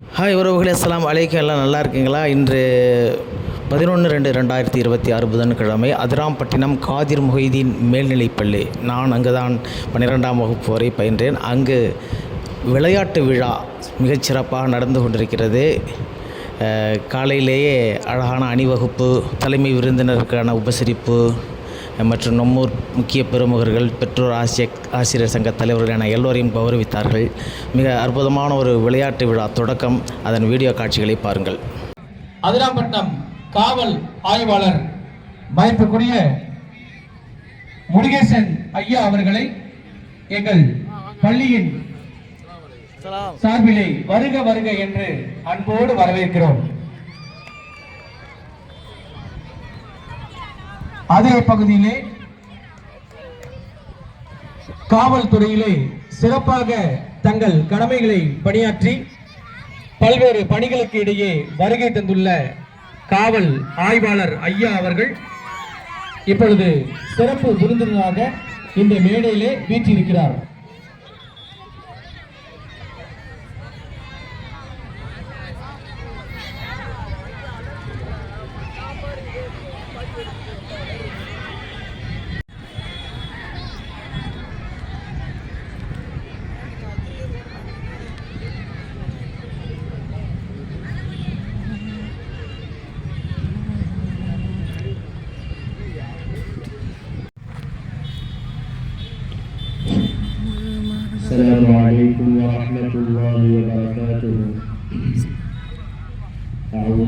Hi உறவுகளே அஸ்ஸலாமு அலைக்கு எல்லாம் நல்லா இருக்கீங்களா? இன்று பதினொன்று ரெண்டு ரெண்டாயிரத்தி இருபத்தி ஆறு புதன்கிழமை அதிராம்பட்டினம் காதிர் மொஹிதீன் மேல்நிலைப்பள்ளி. நான் அங்கு தான் பன்னிரெண்டாம் வகுப்பு வரை பயின்றேன். அங்கு விளையாட்டு விழா மிகச்சிறப்பாக நடந்து கொண்டிருக்கிறது. காலையிலேயே அழகான அணிவகுப்பு தலைமை விருந்தினருக்கான உபசரிப்பு மற்றும் நம்மூர் முக்கிய பெருமுகர்கள் பெற்றோர் ஆசிய ஆசிரியர் சங்க தலைவர்கள் என எல்லோரையும் கௌரவித்தார்கள். மிக அற்புதமான ஒரு விளையாட்டு விழா தொடக்கம். அதன் வீடியோ காட்சிகளை பாருங்கள். அதிராம்பட்டினம் காவல் ஆய்வாளர் மதிப்புக்குரிய முருகேசன் ஐயா அவர்களை எங்கள் பள்ளியின் சார்பிலே வருக வருக என்று அன்போடு வரவேற்கிறோம். அதே பகுதியிலே காவல்துறையிலே சிறப்பாக தங்கள் கடமைகளை பணியாற்றி பல்வேறு பணிகளுக்கு இடையே வருகை தந்துள்ள காவல் ஆய்வாளர் ஐயா அவர்கள் இப்பொழுது சிறப்பு விருந்தினராக இந்த மேடையிலே வீற்றிருக்கிறார்.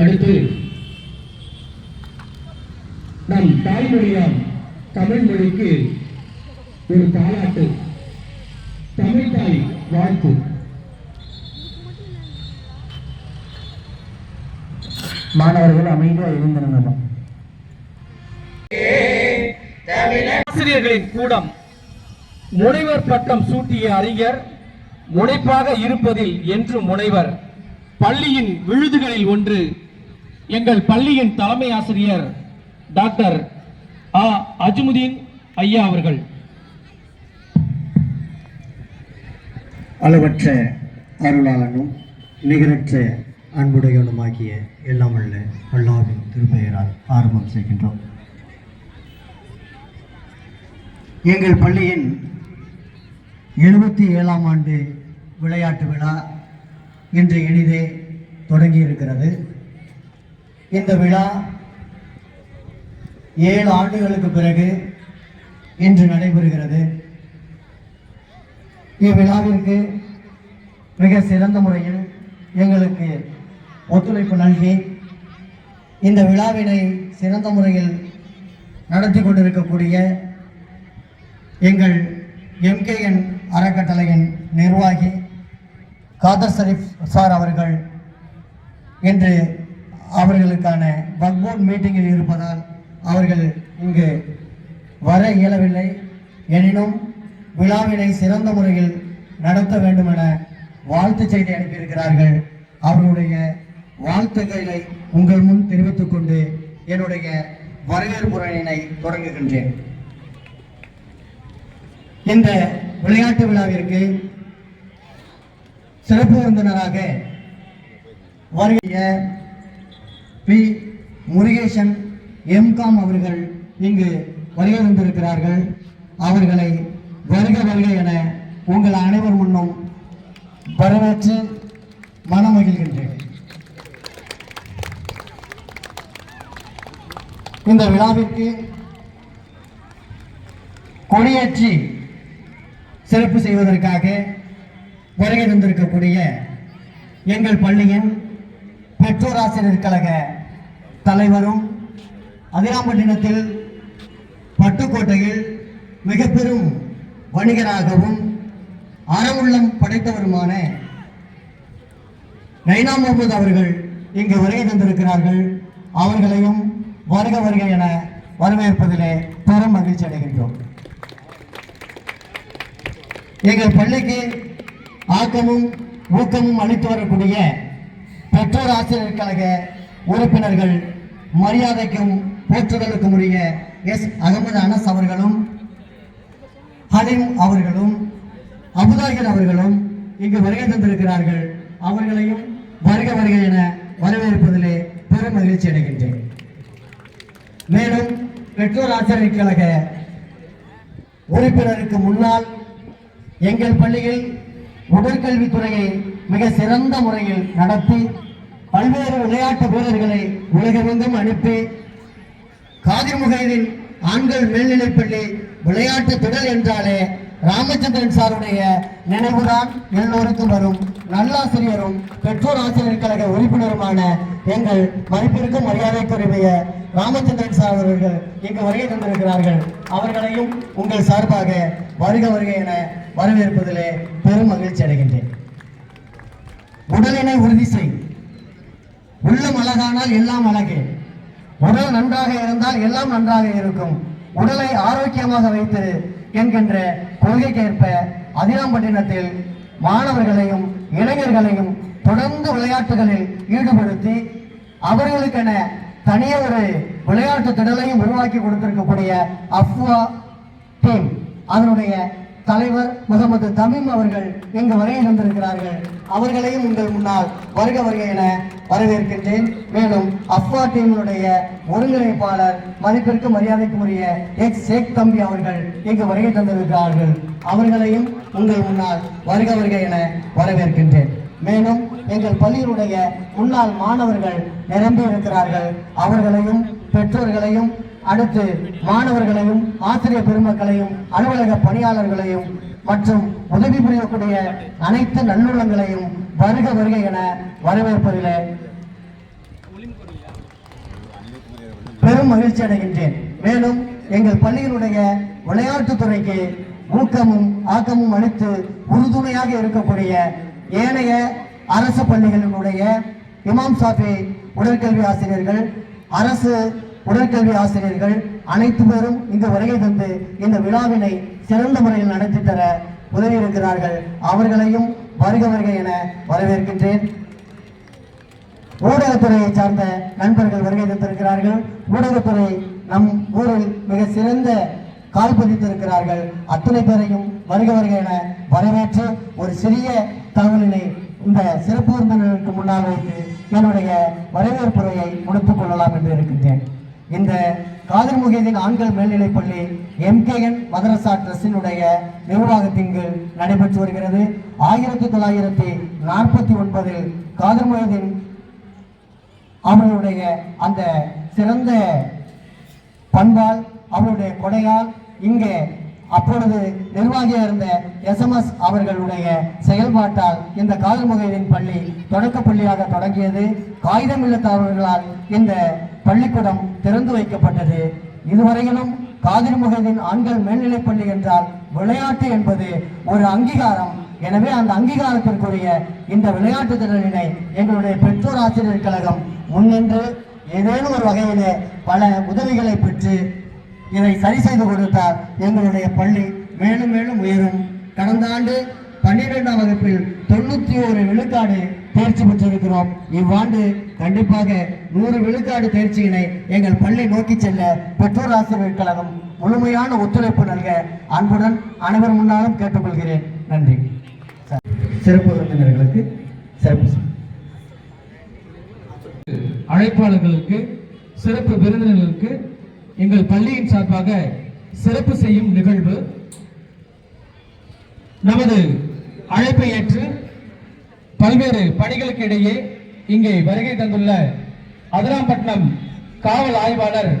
அடுத்து நம் தாய்மொழியாம் தமிழ் மொழிக்கு ஒரு தாலாட்டு தமிழ் தாய் வாழ்த்து. மாணவர்கள் அமைதியாக இருந்திருந்தோம் ஆசிரியர்களின் கூடம் முனைவர் பட்டம் சூட்டிய அறிஞர் முனைப்பாக இருப்பதில் என்று முனைவர். பள்ளியின் விழுதுகளில் ஒன்று எங்கள் பள்ளியின் தலைமை ஆசிரியர் டாக்டர் ஆ. அஜ்முதீன் ஐயா அவர்கள். அளவற்ற அருளாளனும் நிகரற்ற அன்புடையவனுமாகிய எல்லாம் உள்ள அல்லாவின் திருப்பெயரால் ஆரம்பம் செய்கின்றோம். எங்கள் பள்ளியின் எழுபத்தி ஏழாம் ஆண்டு விளையாட்டு விழா இன்று இனிதே தொடங்கி இருக்கிறது இந்த விழா ஏழு ஆண்டுகளுக்கு பிறகு இன்று நடைபெறுகிறது. இவ்விழாவிற்கு மிக சிறந்த முறையில் எங்களுக்கு ஒத்துழைப்பு நல்கி இந்த விழாவினை சிறந்த முறையில் நடத்தி கொண்டிருக்கக்கூடிய எங்கள் எம்கேஎன் அறக்கட்டளையின் நிர்வாகி காதர் ஷரீஃப் சார் அவர்கள் இன்று அவர்களுக்கான பக்போர்ட் மீட்டிங்கில் இருப்பதால் அவர்கள் இங்கு வர இயலவில்லை. எனினும் விழாவினை சிறந்த முறையில் நடத்த வேண்டும் என வாழ்த்து செய்தி அனுப்பியிருக்கிறார்கள். அவர்களுடைய வாழ்த்துக்களை உங்கள் முன் தெரிவித்துக் கொண்டு என்னுடைய வரவேற்புரையினை தொடங்குகின்றேன். இந்த விளையாட்டு விழாவிற்கு சிறப்பு விருந்தினராக வருகிற பி முருகேசன் எம்காம் அவர்கள் இங்கு வருகை வந்திருக்கிறார்கள் அவர்களை வருக வருக என உங்கள் அனைவர் முன்னும் வரவேற்று மனமகிழ்கின்றேன் இந்த விழாவிற்கு கொடியேற்றி சிறப்பு செய்வதற்காக வருகை தந்திருக்கக்கூடிய எங்கள் பள்ளியின் பெற்றோர் ஆசிரியர் கழக தலைவரும் அதிராம்பட்டினத்தில் பட்டுக்கோட்டையில் மிக பெரும் வணிகராகவும் அறவுள்ளம் படைத்தவருமான நைனா முகமது அவர்கள் இங்கு வருகை தந்திருக்கிறார்கள். அவர்களையும் வருக வருக என வரவேற்பதிலே பெரும் மகிழ்ச்சி அடைகின்றோம். எங்கள் பள்ளிக்கு ஆக்கமும் ஊக்கமும் அளித்து வரக்கூடிய பெற்றோர் ஆசிரியர் கழக உறுப்பினர்கள் மரியாதைக்கும் போற்றுதலுக்கும் உரிய எஸ். அகமது அனஸ் அவர்களும் ஹலிம் அவர்களும் அபுதாகர் அவர்களும் இங்கு வருகை தந்திருக்கிறார்கள். அவர்களையும் வருக வருக என வரவேற்பதிலே பெரும் மகிழ்ச்சி அடைகின்றேன். மேலும் பெற்றோர் ஆசிரியர் கழக உறுப்பினருக்கு முன்னால் எங்கள் பள்ளியில் உடற்கல்வித்துறையை மிக சிறந்த முறையில் நடத்தி பல்வேறு விளையாட்டு வீரர்களை உலகமெங்கும் அனுப்பி காதிர் ஆண்கள் மேல்நிலைப்பள்ளி விளையாட்டு திடல் என்றாலே ராமச்சந்திரன் சாருடைய நினைவுதான் எல்லோருக்கும் வரும். நல்லாசிரியரும் பெற்றோர் ஆசிரியர் கழக உறுப்பினருமான எங்கள் மதிப்பிற்கும் மரியாதைக்குரிய ராமச்சந்திரன் சார் அவர்கள் இங்கு வருகை தந்திருக்கிறார்கள். அவர்களையும் உங்கள் சார்பாக வருக வருகை என வரவேற்பதிலே பெரும் மகிழ்ச்சி அடைகின்றேன். உடலினை உறுதி செய். உள்ளம் அழகானால் எல்லாம் அழகே. உடல் நன்றாக இருந்தால் எல்லாம் நன்றாக இருக்கும். உடலை ஆரோக்கியமாக வைத்து என்கின்ற கொள்கைக்கேற்ப அதிராம்பட்டினத்தில் மாணவர்களையும் இளைஞர்களையும் தொடர்ந்து விளையாட்டுகளில் ஈடுபடுத்தி அவர்களுக்கென தனிய ஒரு விளையாட்டு திடலையும் உருவாக்கி கொடுத்திருக்கக்கூடிய அஃப்வா டீம் அதனுடைய தலைவர் முகமது தமீம் அவர்கள் இங்கு வருகை தந்திருக்கிறார்கள். அவர்களையும் உங்கள் முன்னால் வருக வருக என வரவேற்கின்றேன். மேலும் அஃபா டீமினுடைய ஒருங்கிணைப்பாளர் மதிப்பிற்கு மரியாதைக்குரிய உரிய எக்ஸ் ஷேக் தம்பி அவர்கள் இங்கு வருகை தந்திருக்கிறார்கள். அவர்களையும் உங்கள் முன்னால் வருக வருக என வரவேற்கின்றேன். மேலும் எங்கள் பள்ளியினுடைய முன்னாள் மாணவர்கள் நிரம்பி இருக்கிறார்கள் அவர்களையும் பெற்றோர்களையும் அடுத்து மாணவர்களையும் ஆசிரியர் பெருமக்களையும் அலுவலக பணியாளர்களையும் மற்றும் உதவி புரியக்கூடிய அனைத்து நல்லுள்ளங்களையும் வருக வருக என வரவேற்பதிலே பெரும் மகிழ்ச்சி அடைகின்றேன். மேலும் எங்கள் பள்ளியினுடைய விளையாட்டுத் துறைக்கு ஊக்கமும் ஆக்கமும் அளித்து உறுதுணையாக இருக்கக்கூடிய ஏனைய அரசு பள்ளிகளினுடைய இமாம் சாஃபி உடற்கல்வி ஆசிரியர்கள் அரசு உடற்கல்வி ஆசிரியர்கள் அனைத்து பேரும் இங்கு வருகை தந்து இந்த விழாவினை சிறந்த முறையில் நடத்தி தர உதவி இருக்கிறார்கள் அவர்களையும் வருக வருக என வரவேற்கின்றேன். ஊடகத்துறையை சார்ந்த நண்பர்கள் வருகை தந்திருக்கிறார்கள். ஊடகத்துறை நம் ஊரில் மிக சிறந்த கால் பதித்திருக்கிறார்கள். அத்தனை பேரையும் வருக வருக என வரவேற்று ஒரு சிறிய தகவலினை இந்த சிறப்பு விருந்தினருக்கு முன்னால் வைத்து என்னுடைய வரவேற்புரையை முடித்துக் கொள்ளலாம் என்று இருக்கின்றேன். இந்த காதர் முகேதின் ஆண்கள் மேல்நிலைப்பள்ளி எம்கேஎன் மதரசா ட்ரஸ்டினுடைய நிர்வாகத்தின் கீழ் நடைபெற்று வருகிறது. ஆயிரத்தி தொள்ளாயிரத்தி நாற்பத்தி ஒன்பதில் காதர் முகேதின் அவர்களுடைய அந்த சிறந்த பண்பால் அவருடைய கொடையால் இங்கே அப்பொழுது நிர்வாகியாக இருந்த எஸ்எம்எஸ் அவர்களுடைய செயல்பாட்டால் இந்த காதல் காதல்முகையின் பள்ளி தொடக்க பள்ளியாக தொடங்கியது. காகிதம் இல்லத்தவர்களால் இந்த பள்ளிக்கூடம் திறந்து வைக்கப்பட்டது. இதுவரையிலும் காதல் முகதின் ஆண்கள் மேல்நிலைப் பள்ளி என்றால் விளையாட்டு என்பது ஒரு அங்கீகாரம். எனவே அந்த அங்கீகாரத்திற்குரிய இந்த விளையாட்டு திறனினை எங்களுடைய பெற்றோர் ஆசிரியர் கழகம் முன்னின்று ஏதேனும் ஒரு வகையிலே பல உதவிகளை பெற்று இதை சரி செய்து கொடுத்தால் எங்களுடைய பள்ளி மேலும் மேலும் உயரும். கடந்த ஆண்டு பன்னிரெண்டாம் வகுப்பில் தொண்ணூத்தி ஒரு விழுக்காடு தேர்ச்சி பெற்றிருக்கிறோம். இவ்வாண்டு கண்டிப்பாக நூறு விழுக்காடு தேர்ச்சியினை எங்கள் பள்ளி நோக்கி செல்ல பெற்றோர் ஆசிரியர் கழகம் முழுமையான ஒத்துழைப்பு நல்க அன்புடன் அனைவர் முன்னாலும் கேட்டுக்கொள்கிறேன். நன்றி. சிறப்பு விருந்தினர்களுக்கு சிறப்பு அழைப்பாளர்களுக்கு சிறப்பு விருந்தினர்களுக்கு எங்கள் பள்ளியின் சார்பாக சிறப்பு செய்யும் நிகழ்வு. நமது அழைப்பை ஏற்று பல்வேறு பணிகளுக்கு இடையே இங்கே வருகை தந்துள்ள அதிராம்பட்டினம் காவல் ஆய்வாளர்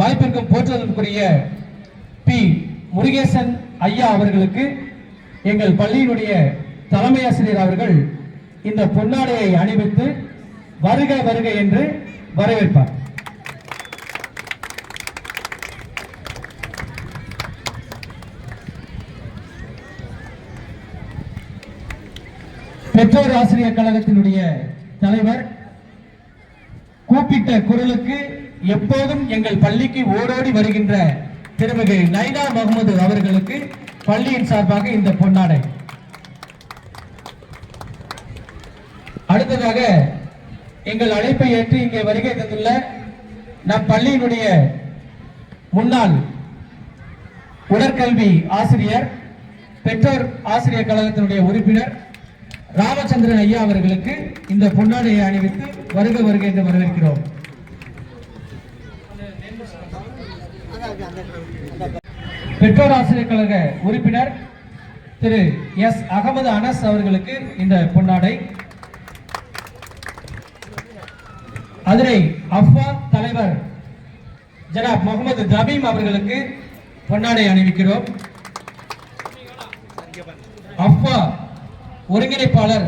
மதிப்பிற்கும் போற்றுவதற்குரிய பி. முருகேசன் ஐயா அவர்களுக்கு எங்கள் பள்ளியினுடைய தலைமை ஆசிரியர் அவர்கள் இந்த பொன்னாடையை அணிவித்து வருக வருக என்று வரவேற்பார். பெற்றோர் ஆசிரியர் கழகத்தினுடைய தலைவர் கூப்பிட்ட குரலுக்கு எப்போதும் எங்கள் பள்ளிக்கு ஓடோடி வருகின்ற திருமிகு நைனா முகமது அவர்களுக்கு பள்ளியின் சார்பாக இந்த பொன்னாடை. அடுத்ததாக எங்கள் அழைப்பை ஏற்று இங்கே வருகை தந்துள்ள நம் பள்ளியினுடைய முன்னாள் உடற்கல்வி ஆசிரியர் பெற்றோர் ஆசிரியர் கழகத்தினுடைய உறுப்பினர் ராமச்சந்திரன் ஐயா அவர்களுக்கு இந்த பொன்னாடையை அணிவித்து வருக வருக என்று வரவேற்கிறோம். பெற்றோர் ஆசிரியர் கழக உறுப்பினர் திரு எஸ் அகமது அனஸ் அவர்களுக்கு இந்த பொன்னாடை. அதிரை அஃபா தலைவர் ஜனாப் முகமது தபீம் அவர்களுக்கு பொன்னாடை அணிவிக்கிறோம். அஃபா ஒருங்கிணைப்பாளர்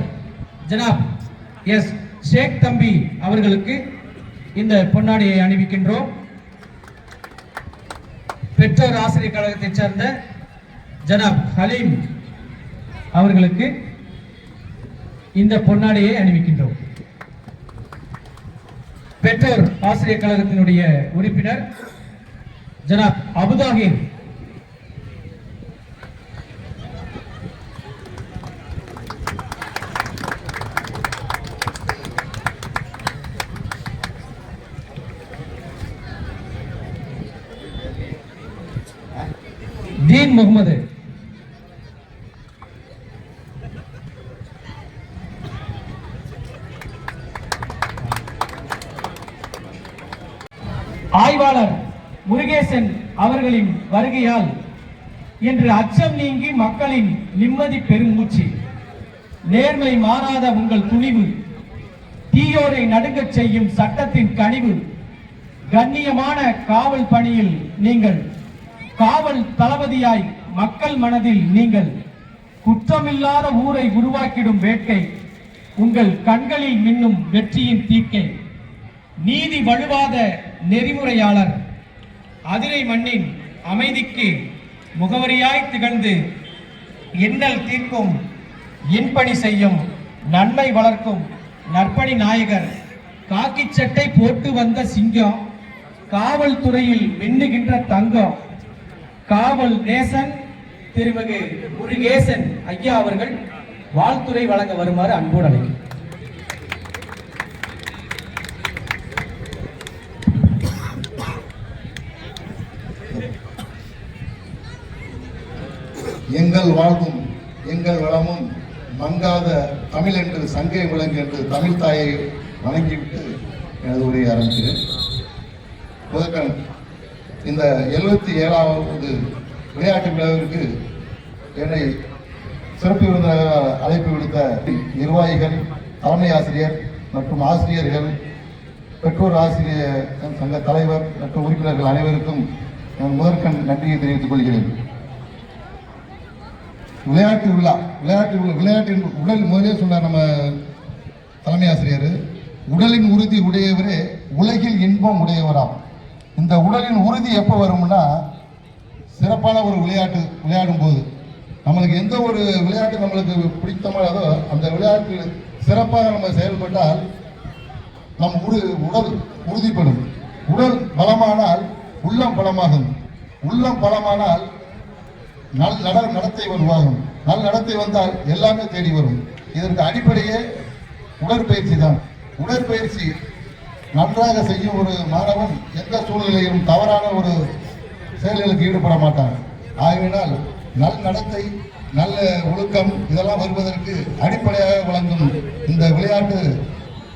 ஜனாப் எஸ். ஷேக் தம்பி அவர்களுக்கு இந்த பொன்னாடியை அணிவிக்கின்றோம். பெற்றோர் ஆசிரியர் கழகத்தைச் சேர்ந்த ஜனாப் ஹலீம் அவர்களுக்கு இந்த பொன்னாடியை அணிவிக்கின்றோம். பெற்றோர் ஆசிரியர் கழகத்தினுடைய உறுப்பினர் ஜனாப் அபுதாகிர் வருகையால் இன்று அச்சம் நீங்கி மக்களின் நிம்மதி பெருமூச்சு. நேர்மை மாறாத உங்கள் துணிவு தீயோரை நடுங்கச் செய்யும் சட்டத்தின் கனிவு கண்ணியமான காவல் பணியில் நீங்கள் காவல் தளபதியாய் மக்கள் மனதில் நீங்கள் குற்றமில்லாத ஊரை உருவாக்கிடும் வேட்கை உங்கள் கண்களில் மின்னும் வெற்றியின் தீக்கை. நீதி வழுவாத நெறிமுறையாளர் அதிரை மண்ணின் அமைதிக்கு முகவரியாய் திகழ்ந்து எண்ணல் தீர்க்கும் இன்பணி செய்யும் நன்மை வளர்க்கும் நற்பணி நாயகர் காக்கி சட்டை போட்டு வந்த சிங்கம் காவல்துறையில் மின்னுகின்ற தங்கம் காவல் நேசன் திருமிகு முருகேசன் ஐயா அவர்கள் வாழ்த்துறை வழங்க வருமாறு அன்போடு அழைக்கிறேன். எங்கள் வாழ்வும் எங்கள் வளமும் மங்காத தமிழ் என்று சங்கை விளங்கு என்று தமிழ் தாயை வணங்கிவிட்டு எனது உரையை ஆரம்பிக்கிறேன். முதற்கண் இந்த எழுபத்தி ஏழாவது விளையாட்டு விழாவிற்கு என்னை சிறப்பு விருந்தினராக அழைப்பு விடுத்த நிர்வாகிகள் தலைமை ஆசிரியர் மற்றும் ஆசிரியர்கள் பெற்றோர் ஆசிரியர் சங்க தலைவர் மற்றும் உறுப்பினர்கள் அனைவருக்கும் நான் முதற்கண் நன்றியை தெரிவித்துக் கொள்கிறேன். விளையாட்டு விழா விளையாட்டு விளையாட்டு என்று உடல் முதலே சொன்னார் நம்ம தலைமை ஆசிரியர். உடலின் உறுதி உடையவரே உலகில் இன்பம் உடையவராம். இந்த உடலின் உறுதி எப்போ வரும்னா சிறப்பான ஒரு விளையாட்டு விளையாடும் போது நம்மளுக்கு எந்த ஒரு விளையாட்டு நம்மளுக்கு பிடித்தமானதோ அந்த விளையாட்டு சிறப்பாக நம்ம செயல்பட்டால் நம் உடு உடல் உறுதிப்படும். உடல் பலமானால் உள்ளம் பலமாகும். உள்ளம் பலமானால் நட நடத்தை உருவாகும் நல் நடத்தை வந்தால் எல்லாமே தேடி வரும். இதற்கு அடிப்படையே உடற்பயிற்சி தான். உடற்பயிற்சி நன்றாக செய்யும் ஒரு மாணவன் எந்த சூழ்நிலையிலும் தவறான ஒரு செயல்களுக்கு ஈடுபட மாட்டான். ஆகையினால் நல் நடத்தை நல்ல ஒழுக்கம் இதெல்லாம் வருவதற்கு அடிப்படையாக வழங்கும் இந்த விளையாட்டு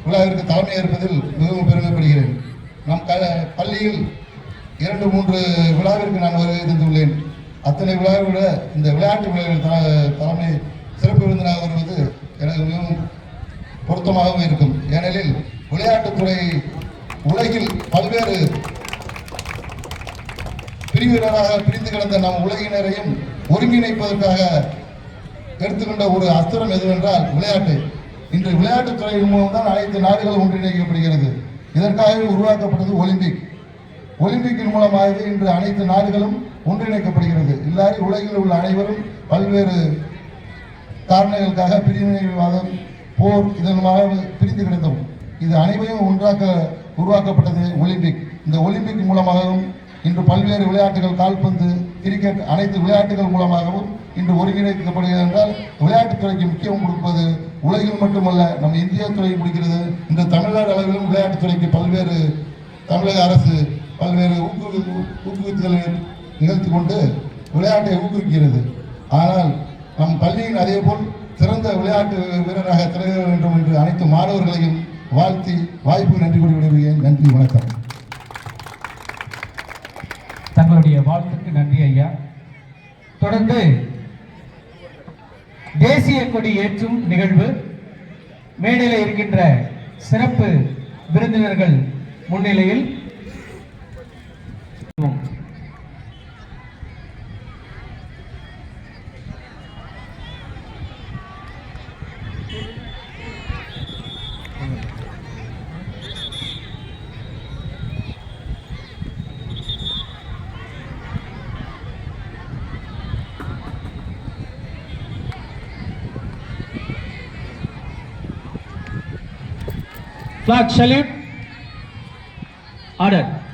விழாவிற்கு தலைமை ஏற்பதில் மிகவும் பெருமைப்படுகிறேன். நம் க பள்ளியில் இரண்டு மூன்று விழாவிற்கு நான் வருகை தந்துள்ளேன். அத்தனை விழாவில் விட இந்த விளையாட்டு விழாவில் தலைமை சிறப்பு விருந்தினாக வருவது எனக்கு மிகவும் பொருத்தமாகவும் இருக்கும். ஏனெனில் விளையாட்டுத்துறை உலகில் பல்வேறு பிரிவினராக பிரிந்து கிடந்த நம் உலகினரையும் ஒருங்கிணைப்பதற்காக எடுத்துக்கொண்ட ஒரு அஸ்திரம் எதுவென்றால் விளையாட்டு. இன்று விளையாட்டுத்துறையின் மூலம் தான் அனைத்து நாடுகளும் ஒன்றிணைக்கப்படுகிறது. இதற்காகவே உருவாக்கப்பட்டது ஒலிம்பிக். ஒலிம்பிக்கின் மூலமாகவே இன்று அனைத்து நாடுகளும் ஒன்றிணைக்கப்படுகிறது. இல்லாறி உலகில் உள்ள அனைவரும் பல்வேறு காரணங்களுக்காக பிரிவினைவாதம் போர் இதன் பிரிந்து கிடந்தோம். இது அனைவரையும் ஒன்றாக்க உருவாக்கப்பட்டது ஒலிம்பிக். இந்த ஒலிம்பிக் மூலமாகவும் இன்று பல்வேறு விளையாட்டுகள் கால்பந்து கிரிக்கெட் அனைத்து விளையாட்டுகள் மூலமாகவும் இன்று ஒருங்கிணைக்கப்படுகிறது என்றால் விளையாட்டுத்துறைக்கு முக்கியம் கொடுப்பது உலகில் மட்டுமல்ல நம் இந்திய துறை முடிக்கிறது. இந்த தமிழ்நாடு அளவிலும் விளையாட்டுத்துறைக்கு பல்வேறு தமிழக அரசு பல்வேறு ஊக்குவி ஊக்குவித்தல்களை நிகழ்த்தி கொண்டு விளையாட்டை ஊக்குவிக்கிறது. ஆனால் நம் பள்ளியின் அதேபோல் சிறந்த விளையாட்டு வீரராக திகழ வேண்டும் என்று அனைத்து மாணவர்களையும் வாழ்த்தி வாய்ப்பு நன்றி கூறி விடுகிறேன் நன்றி வணக்கம். தங்களுடைய வாழ்த்துக்கு நன்றி ஐயா. தொடர்ந்து தேசிய கொடி ஏற்றும் நிகழ்வு மேடையில் இருக்கின்ற சிறப்பு விருந்தினர்கள் முன்னிலையில் Flag salute. Order.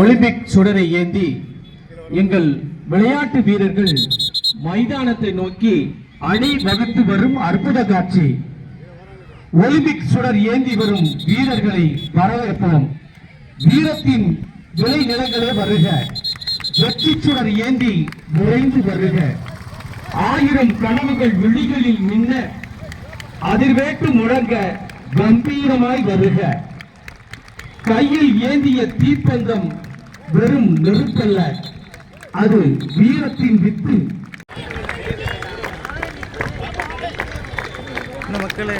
ஒலிம்பிக் சுடரை ஏந்தி எங்கள் விளையாட்டு வீரர்கள் மைதானத்தை நோக்கி அணி வகுத்து வரும் அற்புத காட்சி. ஒலிம்பிக் சுடர் ஏந்தி வரும் வீரர்களை வரவேற்போம். வீரத்தின் விளை நிலங்களே வருக. வெற்றி சுடர் ஏந்தி விரைந்து வருக. ஆயிரம் கனவுகள் விழிகளில் மின்ன அதிர்வேட்டு முழங்க கம்பீரமாய் வருக. கையில் ஏந்திய தீப்பந்தம் வெறும் நெருப்பல்ல அது வீரத்தின் வித்து. மக்களே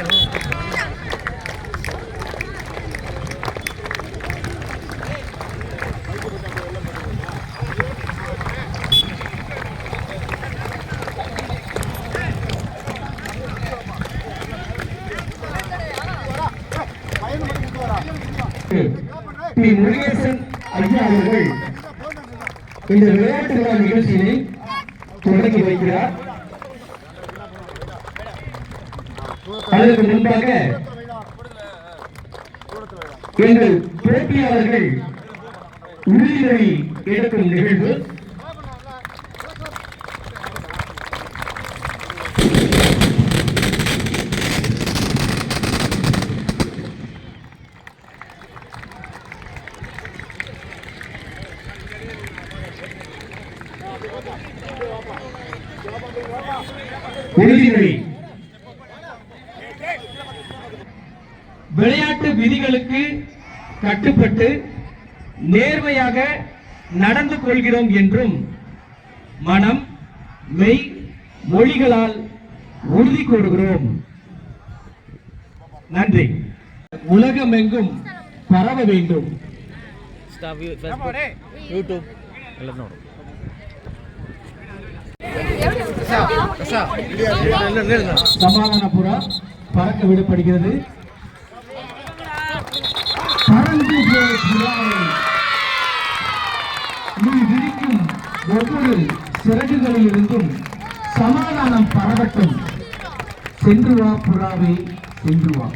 பி முருகேசன் ஐயா அவர்கள் இந்த விளையாட்டு விழா நிகழ்ச்சியினை தொடங்கி வைக்கிறார். அதற்கு முன்பாக எங்கள் போட்டியாளர்கள் உறுதிமொழி எடுக்கும் நிகழ்வு உறுதிமொழி விளையாட்டு விதிகளுக்கு கட்டுப்பட்டு நேர்மையாக நடந்து கொள்கிறோம் என்றும் மனம் மெய் மொழிகளால் உறுதி கூறுகிறோம். நன்றி. உலகம் எங்கும் பரவ வேண்டும். யூடியூப் சமாதானபுரா பறக்க விடப்படுகிறது. பறந்து நீ ஒவ்வொரு சிறகுகளில் இருந்தும் சமாதானம் பரவட்டும். சென்று வா புறாவே சென்று வா.